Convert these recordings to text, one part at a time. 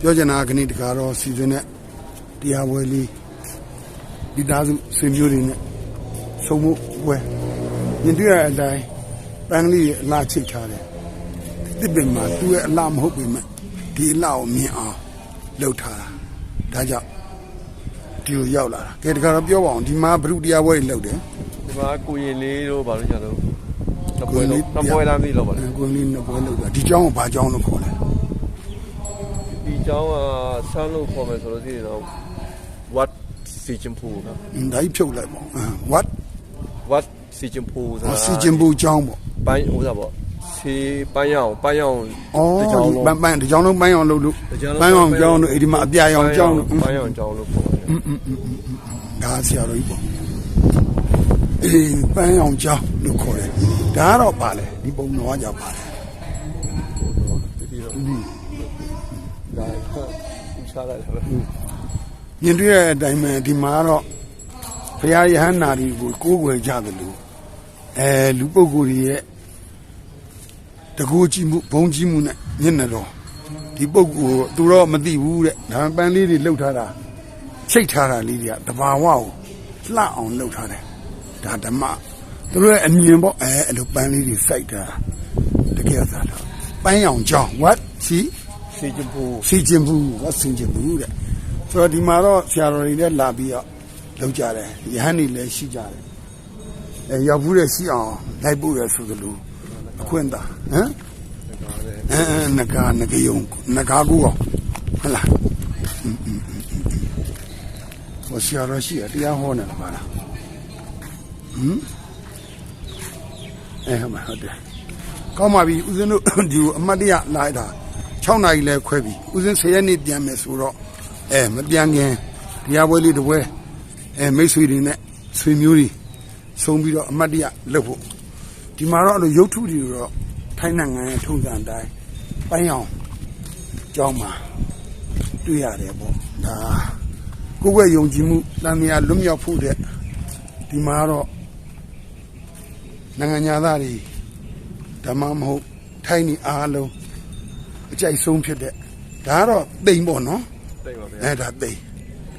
ပြောချင်တာကနေ့တကားတော့စီစဉ်တဲ့တရားပွဲလေးဒီသားစုဆွေမျိုးတွေနဲ့ဆုံမှုပွဲမြင်တွေ့ရတဲ့အတိုင်းပန်းကလေးအလားချိတ်ထားတယ်တစ်ပင်မှာသူ့ရဲ့အလားမဟုတ်ပေမဲ့ဒီအလားကိုမြင်အောင်လုပ်ထားတာဒါကြောင့်ဒီကိုရောက်လာတာကဲတကားတော့ပြောပါအောင်ဒီမှာဘုရုတရားပွဲတွေလုပ်တယ် ဒီမှာကိုရင်လေးတို့ဘာလို့ညာတော့နှစ် ကို ပွဲ ရင်လေး လုံးနှစ်ပွဲလားမသိတော့ပါ အဲ ဘူး ကိုယ်လေးနှစ်ပွဲလုပ်တာဒီเจ้าကိုဘာเจ้าလို့ခေါ်လဲ ကျောင်းကဆန်းလို့ခေါ်မယ်ဆိုလို့ရှိရင်တော့ what season pool ကဒါကြီးဖြုတ်လိုက်ပေါ့ what what season pool ဆိုတာ season pool ကျောင်းပေါ့ပိုင်းဟိုစားပေါ့စီပန်းရောင်ပန်းရောင်တကြောင်လုံးပန်းပန်းတကြောင်လုံးပန်းရောင်လို့လို့ပန်းရောင်ကျောင်းလို့အဲ့ဒီမှာအပြာရောင်ကျောင်းလို့ပန်းရောင်ကျောင်းလို့ပေါ့ဒါဆရာတော်ကြီးပေါ့အေးပန်းရောင်ကျောင်းလို့ခေါ်တယ်ဒါကတော့ပါလေဒီပုံတော်ကကြပါလေဒီတော့ ဒါကဥစားရတယ်ပဲမြင်တွေ့တဲ့အတိုင်းပဲဒီမှာကတော့ဘုရားယဟန္တာတွေကိုကိုးကွယ်ကြတယ်လို့အဲလူပုဂ္ဂိုလ်တွေရဲ့တကူကြည့်မှုဘုံကြည့်မှုနဲ့မျက်နှာတော်ဒီပုဂ္ဂိုလ်သူတော့မသိဘူးတဲ့ဒါပေမဲ့ပန်းလေးတွေလှုပ်ထားတာချိတ်ထားတာလေးတွေကတဘာဝကိုလှအောင်လှုပ်ထားတယ်ဒါဓမ္မသူတို့ရဲ့အမြင်ပေါ့အဲအဲ့လိုပန်းလေးတွေစိုက်တာတကယ်စားတော့ပန်းရောင်ကြောင်း what see စေချင်ဘူးစေချင်ဘူးကစေချင်ဘူးတဲ့ဆိုတော့ဒီမှာတော့ဆရာတော်တွေလည်းလာပြီးတော့လောက်ကြတယ်ယဟန်တွေလည်းရှိကြတယ်အဲရောက်ဘူးတဲ့ရှိအောင်လိုက်ဖို့ရဆိုသလိုအခွင့်သာဟမ်အဲနဂါနဂယုံနဂါကူအောင်ဟလားဟိုဆရာတော်ရှိရတရားဟောနေမှာလားဟမ်အဲဟုတ်ပါဟုတ်တယ်ကောင်းပါပြီဦးဇင်းတို့ဒီအမတ်တရလာတာ 6နာရီလဲခွဲပြီဦးဇင်း10ရက်နေ့ပြန်မယ်ဆိုတော့အဲမပြန်ခင်တရားပွဲလေးတစ်ပွဲအဲမိတ်ဆွေတွေနဲ့ဆွေမျိုးတွေဆုံးပြီးတော့အမတ်တရလုပ်ဖို့ဒီမှာတော့အဲ့လိုရုပ်ထုတွေတော့ထိုင်းနိုင်ငံရဲ့ထုံးစံအတိုင်းပိုင်းအောင်ကြောင်းမှာတွေ့ရတယ်ပေါ့ဒါကိုယ့်ရဲ့ယုံကြည်မှုတန်မြာလွတ်မြောက်ဖို့တဲ့ဒီမှာတော့နိုင်ငံသားတွေဓမ္မမဟုတ်ထိုင်းနေအားလုံး အကြိုက်ဆုံးဖြစ်တဲ့ဒါကတော့တိမ်ပေါ့နော် တိတ်ပါဗျာ အဲဒါတိမ်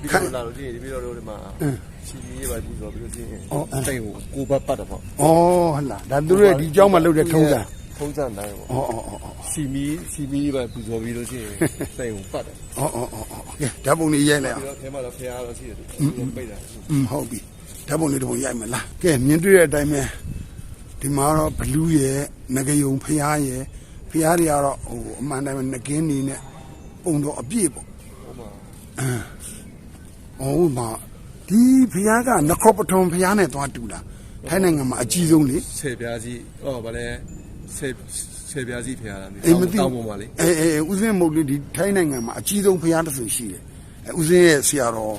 ပြီးတော့လာလို့ရှိရင်ပြီးတော့ဒီမှာ အင်း စီကြီးပဲပြီးတော့ပြီးလို့ရှိရင် အော်အင်း တိတ်ကိုကိုဘတ်ပတ်တယ်ပေါ့ ဩဟလာဒါသူတို့ရဲ့ဒီเจ้าမှာလုပ်တဲ့ထုံးစံ ထုံးစံတိုင်းပေါ့ ဩဩဩဩ စီမီစီမီပဲပူဇော်ပြီးလို့ရှိရင်တိတ်ကိုပတ်တယ် ဩဩဩဩကဲဓာတ်ပုံလေးရိုက်လိုက်အောင် ပြီးတော့ထဲမှာတော့ဖရားတော့ရှိတယ်သူပိတ်တာ อืมဟုတ်ပြီဓာတ်ပုံလေးတစ်ပုံရိုက်မလားကဲမြင်တွေ့တဲ့အတိုင်းပဲဒီမှာတော့ဘလူးရဲ့ငကယုံဖျားရဲ့ ဖျားတွေကတော့ဟိုအမှန်တိုင်းပဲငကင်းနေနဲ့ပုံတော့အပြည့်ပေါ့ဟိုမှာဟုတ်ပါဒီဖျားကနခောပထုံဖျားနဲ့သွားတူတာထိုင်းနိုင်ငံမှာအကြီးဆုံးလေဆယ်ပြားစီဟောဗာလဲဆယ်ဆယ်ပြားစီဖရားလားအေးမသိတောင်းပေါ်မှာလေအဲအဲဦးစင်းမုတ်လေးဒီထိုင်းနိုင်ငံမှာအကြီးဆုံးဖျားတစ်ဆူရှိတယ်အဲဦးစင်းရဲ့ဆရာတော်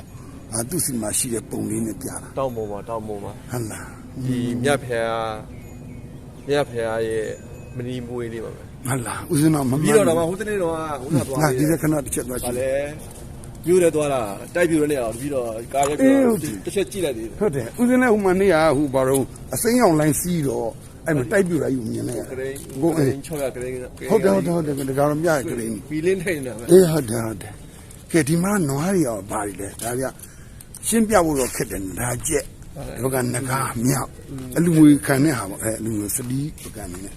အာသူ့စီမှာရှိတဲ့ပုံလေးနဲ့ပြတာတောင်းပေါ်မှာတောင်းပေါ်မှာဟုတ်လားဒီမြတ်ဖရားမြတ်ဖရားရဲ့မနီမွေးလေးပါပဲ ဟုတ်လားဦးစင်းတော့မမှန်ပြီးတော့တော့ဟိုတနေ့တော့ဟိုကသွားငါပြီးဒီကခဏတစ်ချက်သွားကြဗာည့်လဲပြိုးတယ်သွားတာတိုက်ပြိုးတဲ့နေရာပြီးတော့ကားရက်ပြီးတော့တစ်ချက်ကြည့်လိုက်သေးတယ်ဟုတ်တယ်ဦးစင်းနဲ့ဟိုမှာနေရဟိုဘာတော့အစိမ်းအောင်လိုင်းစီးတော့အဲ့မှာတိုက်ပြူတာယူမြင်လိုက်ရကရိန်းကိုကအေးရိန်း600ကရိန်းဟုတ်တယ်ဟုတ်တယ်ဟုတ်တယ်ဒါကတော့မြရကလေးဘီလင်းထိုင်နေတာပဲအေးဟုတ်တယ်ဟုတ်တယ်ကဲဒီမှာနွားတွေရောဘာတွေလဲဒါကြရှင်းပြဖို့တော့ခက်တယ်ဒါကြက်တော့ကနဂါမြောက်အလူငွေခံတဲ့ဟာပေါ့အဲအလူငွေစလီပကံနေနဲ့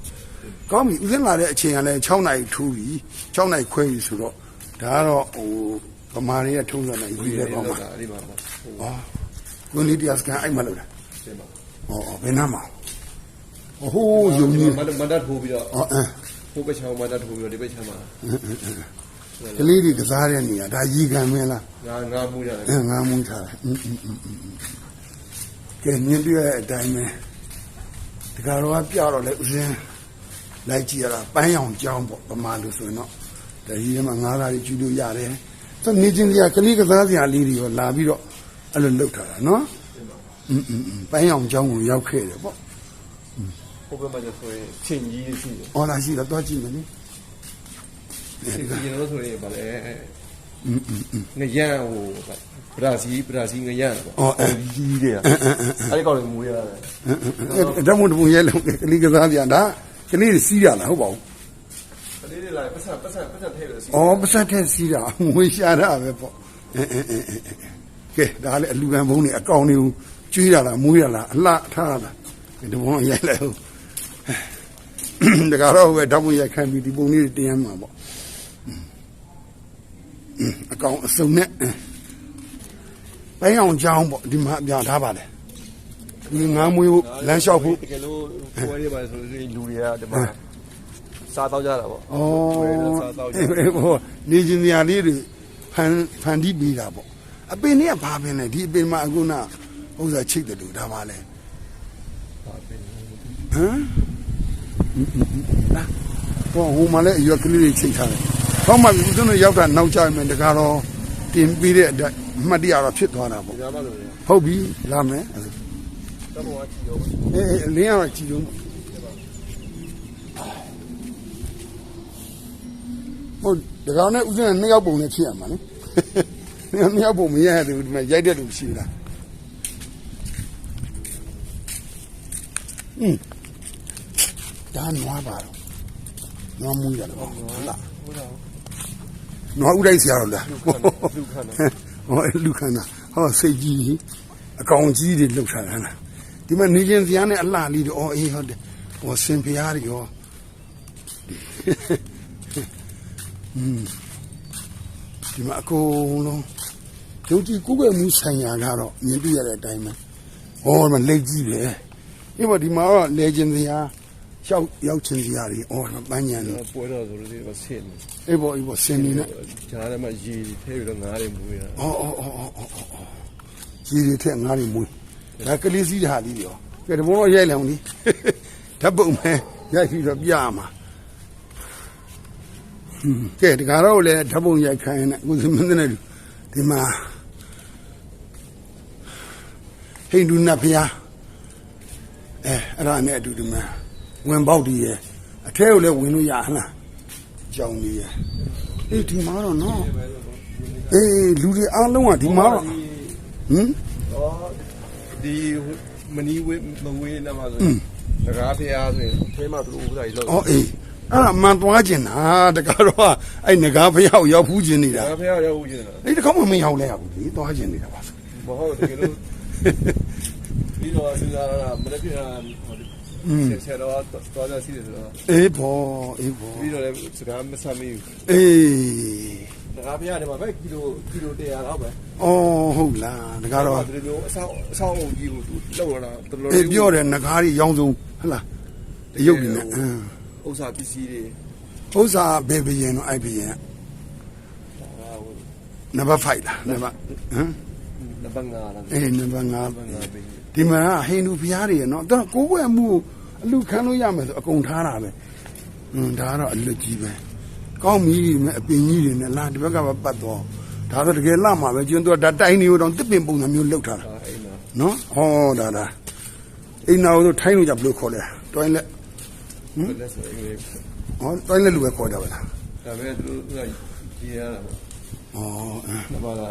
ကောင်းပြီဦးစင်းလာတဲ့အချိန်ကလည်း6နိုင်ထူးပြီ6နိုင်ခွဲပြီဆိုတော့ဒါကတော့ဟိုဗမာတွေရဲ့ထုံးစံနဲ့ယူရဲကောင်းပါအဲ့မှာပေါ့ဟောကိုနီတီယာစကန်အဲ့မှာလောက်တာဟောဘယ်နာမှာဟိုးယုံကြီးမတ်တတ်ထိုးပြီးတော့ဟောအဲဟိုပချောင်းမတ်တတ်ထိုးပြီးတော့ဒီပချောင်းမှာကလေးတွေကစားတဲ့နေရာဒါရီခံမင်းလားငါငါမှုရတယ်ငါမှုထားတယ်ကဲမြင်တွေ့ရတဲ့အတိုင်းပဲဒီကတော့ကပြတော့လေဦးစင်း လိုက်ကြည့်ရတာပန်းရောင်ကြောင်းပေါ့ပမာလို့ဆိုရင်တော့ဒါကြီးထဲမှာငါးသားတွေကျူးလို့ရတယ်သူနေချင်းစရာကလေးကစားစရာလေးတွေရောလာပြီးတော့အဲ့လိုလုပ်ထားတာနော်อืมอืมอืมပန်းရောင်ကြောင်းကိုရောက်ခဲ့တယ်ပေါ့ ဟိုဘက်မှာကျဆိုရင်ချင်းကြီးရှိတယ် အော်လာရှိတော့တွားကြည့်မယ်နိ ဒီကျွန်တော်ဆိုရင်ဗာလဲ ငရမ်းဟိုဘရာဇီးဘရာဇီးငရမ်းပေါ့ အော်အဲ ကြီးတယ်အဲ့ဒီကောင်လေးမွေးရတယ် အဲဓာတ်မုံတပုံရဲလုံးကလေးကစားပြန်ဒါ ကလေးတွေစီးရလားဟုတ်ပါဘူးကလေးတွေလာပတ်စံပတ်စံပတ်စံထဲလို့စီ။အော်ပတ်သက်တဲ့စီးတာငွေရှာတာပဲပေါ့။အဲအဲအဲအဲအဲကဲဒါလည်းအလူကံဘုံနေအကောင်တွေကိုကျွေးရလားမွေးရလားအလှထားရလားဒီဘုံရိုက်လိုက်ဟုတ်။ဒါကတော့ပဲဓာတ်ပုံရိုက်ခံပြီးဒီပုံလေးတွေတင်ရမှာပေါ့။အကောင်အစုံနဲ့ပိုင်းအောင်ကြောင်းပေါ့ဒီမှာပြထားပါလေ။ ဒီငါးမွေးဖို့လမ်းလျှောက်ဖို့တကယ်လို့ပွဲတွေပါဆိုရင်လူတွေကဒီမှာစားတော့ကြတာပေါ့ဩဟိုနေချင်းစရာလေးတွေဖန်ဖန်တီးပြီးတာပေါ့အပင်နဲ့ဘာပင်လဲဒီအပင်မှာအခုနဥစ္စာချိတ်တယ်လို့ဒါပါလဲဟမ်လာဟိုဟိုမှာလည်းအရွက်ကလေးတွေချိတ်ထားတယ်ဟောမှပြီဦးဇင်းတို့ရောက်တာနောက်ကျရင်တကားတော့တင်ပြီးတဲ့အတိုင်းအမှတ်တရတော့ဖြစ်သွားတာပေါ့ညမှာလို့ဟုတ်ပြီလာမယ် တဘောကကြည့်ရောအေးအေးအလင်းကတော့ကြည်လုံးဟုတ်ဒီကောင်နဲ့ဦးဇင်းကနှစ်ယောက်ပုံနဲ့ဖြစ်ရမှာလေနှစ်ယောက်ပုံမရရသေးဘူးဒီမှာရိုက်တဲ့လူရှိလားอืมဒါနွားပါတော့နွားမူးရတယ်ပေါ့ဟုတ်လားဟုတ်လားနွားဥတိုက်ဆရာတော့လားလူခန္ဓာဟောလူခန္ဓာဟောစိတ်ကြီးအကောင်ကြီးတွေလှုပ်ထားတာလား ဒီမှာနေချင်းစရာနဲ့အလှလေးတွေအော်အေးဟုတ်တယ်ဟောဆင်ဖျားတွေရောอืมဒီမှာအကုန်လုံးယုံကြည်ကိုယ်ွယ်မှုဆိုင်ရာကတော့မြင်ပြရတဲ့အတိုင်းပဲဟောမှလက်ကြီးပဲဒီမှာဒီမှာတော့လေချင်းစရာရောက်ရောက်ချင်းစရာတွေအော်ပန်းညာတွေပွဲတော်ဆိုလို့ဒီမှာဆင်းနေအေးပေါ်အေးပေါ်ဆင်းနေနဲ့ကြားထဲမှာရေတွေထဲပြီးတော့ငါးတွေမွေးတာအော်အော်အော်အော်ရေတွေထဲငါးတွေမွေး ဒါကလေးစီးတာလေးရောကဲဒီဘုံတော့ရိုက်လောင်ဒီဓာတ်ပုံမဲရိုက်ပြီးတော့ပြရမှာဟွန်းကဲဒီကတော့လေဓာတ်ပုံရိုက်ခိုင်းနေကိုစမင်းတဲ့ဒီမှာဟိန္ဒူနတ်ဖျားအဲအဲ့ဒါနဲ့အတူဒီမှာဝင်ပေါက်တည်ရဲ့အထဲကိုလည်းဝင်လို့ရဟလားကြောင်ကြီးရဲ့အေးဒီမှာတော့နော်အေးလူတွေအားလုံးကဒီမှာတော့ဟမ်อ๋อ ဒီမနီဝေးမဝေးနေမှာဆိုတကားဖျားဆိုရင်အဲမှာသူတို့ဥစားကြီးလောက်ဩအေးအဲ့ဒါမှန်သွားကျင်တာတကားတော့အဲ့ငကားဖျောက်ရောက်ဖူးကျင်နေတာတကားဖျားရောက်ဦးကျင်တာအဲ့ဒီကောင်မှမရောက်လဲရဘူးလေသွားကျင်နေတာပါဆိုမဟုတ်တကယ်လို့ဒီတော့စဉ်းစားရတာမနေ့ကဆက်ဆက်တော့တော်တော်စီးတယ်ဆိုတော့အေးဘောအေးဘောပြီးတော့လည်းစကားမဆမ်းမိဘူးအေး တကားဖျားတယ်မှာပဲကီလိုကီလို100လောက်ပဲဩဟုတ်လားတကားတော့ဒီလိုအဆောင်အဆောင်အုံကြီးကိုသူလောက်လာတော်တော်အေးပြောတယ်ငကားကြီးရောင်းဆုံးဟဟလားတရုပ်ကြီးနဲ့အင်းဥစ္စာပစ္စည်းတွေဥစ္စာဘယ်ဘရင်တော့အဲ့ဘရင်ဟာဟိုနံပါတ်5လားနံပါတ်ဟမ်နဘငါလားအေးနံပါတ်နဘ5ငါပဲဒီမှာဟိန္ဒူဘုရားတွေရနော်တော့ကိုယ်ွယ်မှုကိုအလူခံလို့ရမယ်ဆိုအကုန်ထားတာပဲอืมဒါကတော့အလွတ်ကြီးပဲ ကောင်းပြီမဲ့အပင်ကြီးတွေနဲ့လာဒီဘက်ကပဲပတ်တော့ဒါတော့တကယ်လာမှာပဲကျွန်းတော့ဒါတိုင်းနေတော့တစ်ပင်ပုံစံမျိုးလောက်ထားတာဟာအိမ်မှာနော်ဟောဒါဒါအိမ်နာတို့ထိုင်းလို့ကြဘယ်လိုခေါ်လဲတွိုင်းလက်လက်ဆိုအင်္ဂလိပ်ဟောတွိုင်းလက်လူပဲခေါ်ကြပါလားဒါပေမဲ့သူကကြီးရတာပေါ့ဩအဲနဘာလာ